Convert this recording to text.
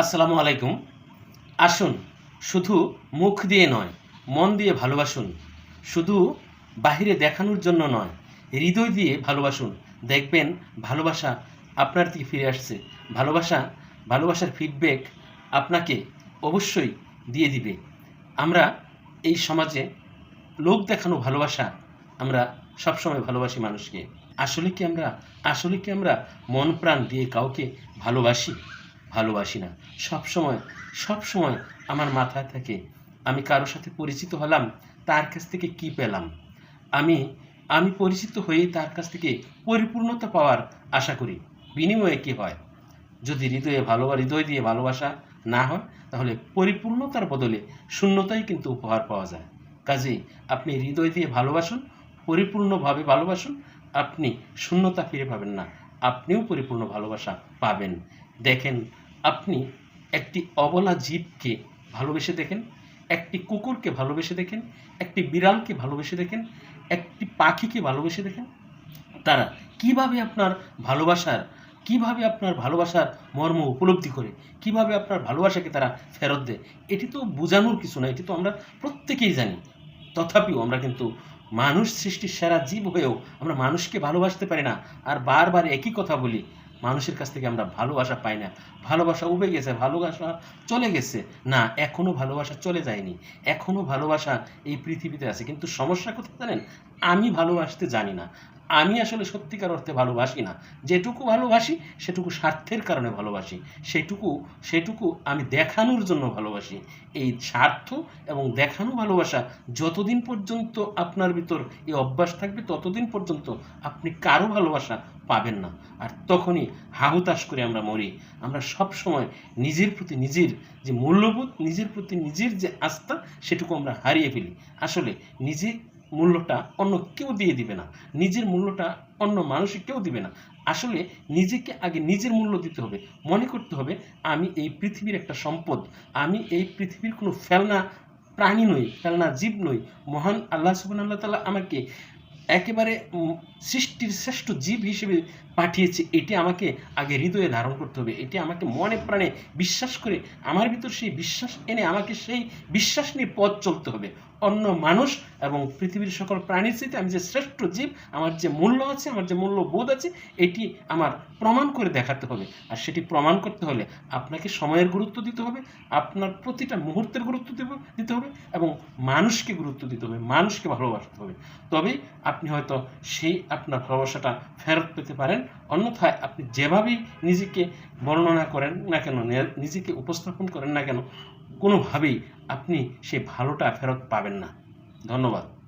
আসসালামু আলাইকুম। আসুন, শুধু মুখ দিয়ে নয়, মন দিয়ে ভালোবাসুন। শুধু বাহিরে দেখানোর জন্য নয়, হৃদয় দিয়ে ভালোবাসুন। দেখবেন, ভালোবাসা আপনার দিকে ফিরে আসছে। ভালোবাসা, ভালোবাসার ফিডব্যাক আপনাকে অবশ্যই দিয়ে দিবে। আমরা এই সমাজে লোক দেখানো ভালোবাসা আমরা সবসময় ভালোবাসি মানুষকে। আসলে কি আমরা, আসলে কি আমরা মন প্রাণ দিয়ে কাউকে ভালোবাসি? ভালোবাসি না। সব সময় সব সময় আমার মাথায় থাকে, আমি কারোর সাথে পরিচিত হলাম, তার কাছ থেকে কি পেলাম? আমি আমি পরিচিত হয়েই তার কাছ থেকে পরিপূর্ণতা পাওয়ার আশা করি। বিনিময়ে কি হয়? যদি হৃদয়ে ভালোবা, হৃদয় দিয়ে ভালোবাসা না হয়, তাহলে পরিপূর্ণতার বদলে শূন্যতাই কিন্তু উপহার পাওয়া যায়। কাজেই আপনি হৃদয় দিয়ে ভালোবাসুন, পরিপূর্ণভাবে ভালোবাসুন, আপনি শূন্যতা ফিরে পাবেন না। আপনিও পরিপূর্ণ ভালোবাসা পাবেন। দেখেন আপনি একটি অবলা জীবকে ভালোবেসে দেখেন, একটি কুকুরকে ভালোবেসে দেখেন, একটি বিড়ালকে ভালোবেসে দেখেন, একটি পাখিকে ভালোবেসে দেখেন। তারা কীভাবে আপনার ভালোবাসার, কীভাবে আপনার ভালোবাসার মর্ম উপলব্ধি করে, কীভাবে আপনার ভালোবাসাকে তারা ফেরত দেয়, এটি তো বোঝানোর কিছু না, এটি তো আমরা প্রত্যেকেই জানি। তথাপিও আমরা কিন্তু মানুষ সৃষ্টির সেরা জীব হয়েও আমরা মানুষকে ভালোবাসতে পারি না। আর বারবার একই কথা বলি মানুষের কাছ থেকে আমরা ভালোবাসা পাই না। ভালোবাসা উবে গেছে, ভালোবাসা চলে গেছে। না এখনও ভালোবাসা চলে যায়নি। এখনও ভালোবাসা এই পৃথিবীতে আছে। কিন্তু সমস্যা কোথায় জানেন? আমি ভালোবাসতে জানি না। আমি আসলে সত্যিকার অর্থে ভালোবাসি না। যেটুকু ভালোবাসি, সেটুকু স্বার্থের কারণে ভালোবাসি। সেটুকু সেটুকু আমি দেখানোর জন্য ভালোবাসি। এই স্বার্থ এবং দেখানো ভালোবাসা যতদিন পর্যন্ত আপনার ভিতর এই অভ্যাস থাকবে, ততদিন পর্যন্ত আপনি কারও ভালোবাসা পাবেন না। আর তখনই হাহুতাশ করে আমরা মরি। আমরা সব সময় নিজের প্রতি নিজের যে মূল্যবোধ, নিজের প্রতি নিজের যে আস্থা, সেটুকু আমরা হারিয়ে ফেলি। আসলে নিজে মূল্যটা অন্য কেউ দিয়ে দিবে না। নিজের মূল্যটা অন্য মানুষে কেউ দিবে না। আসলে নিজেকে আগে নিজের মূল্য দিতে হবে। মনে করতে হবে, আমি এই পৃথিবীর একটা সম্পদ। আমি এই পৃথিবীর কোনো ফেলনা প্রাণী নই, ফেলনা জীব নই। মহান আল্লাহ সুবান আল্লাহ তালা আমাকে একেবারে সৃষ্টির শ্রেষ্ঠ জীব হিসেবে পাঠিয়েছে, এটি আমাকে আগে হৃদয়ে ধারণ করতে হবে। এটি আমাকে মনে প্রাণে বিশ্বাস করে আমার ভিতর সেই বিশ্বাস এনে আমাকে সেই বিশ্বাস নিয়ে পথ চলতে হবে। অন্য মানুষ এবং পৃথিবীর সকল প্রাণীর চাইতে আমি যে শ্রেষ্ঠ জীব, আমার যে মূল্য আছে, আমার যে মূল্যবোধ আছে, এটি আমার প্রমাণ করে দেখাতে হবে। আর সেটি প্রমাণ করতে হলে আপনাকে সময়ের গুরুত্ব দিতে হবে, আপনার প্রতিটা মুহূর্তের গুরুত্ব দিতে হবে এবং মানুষকে গুরুত্ব দিতে হবে, মানুষকে ভালোবাসতে হবে। তবে আপনি হয়তো সেই আপনার ভালোবাসাটা ফেরত পেতে পারেন অন্যথায় আপনি যেভাবেই নিজেকে বর্ণনা করেন না কেন নিজেকে উপস্থাপন করেন না কেন, কোনোভাবেই আপনি সেই ভালোটা ফেরত পাবেন না। ধন্যবাদ।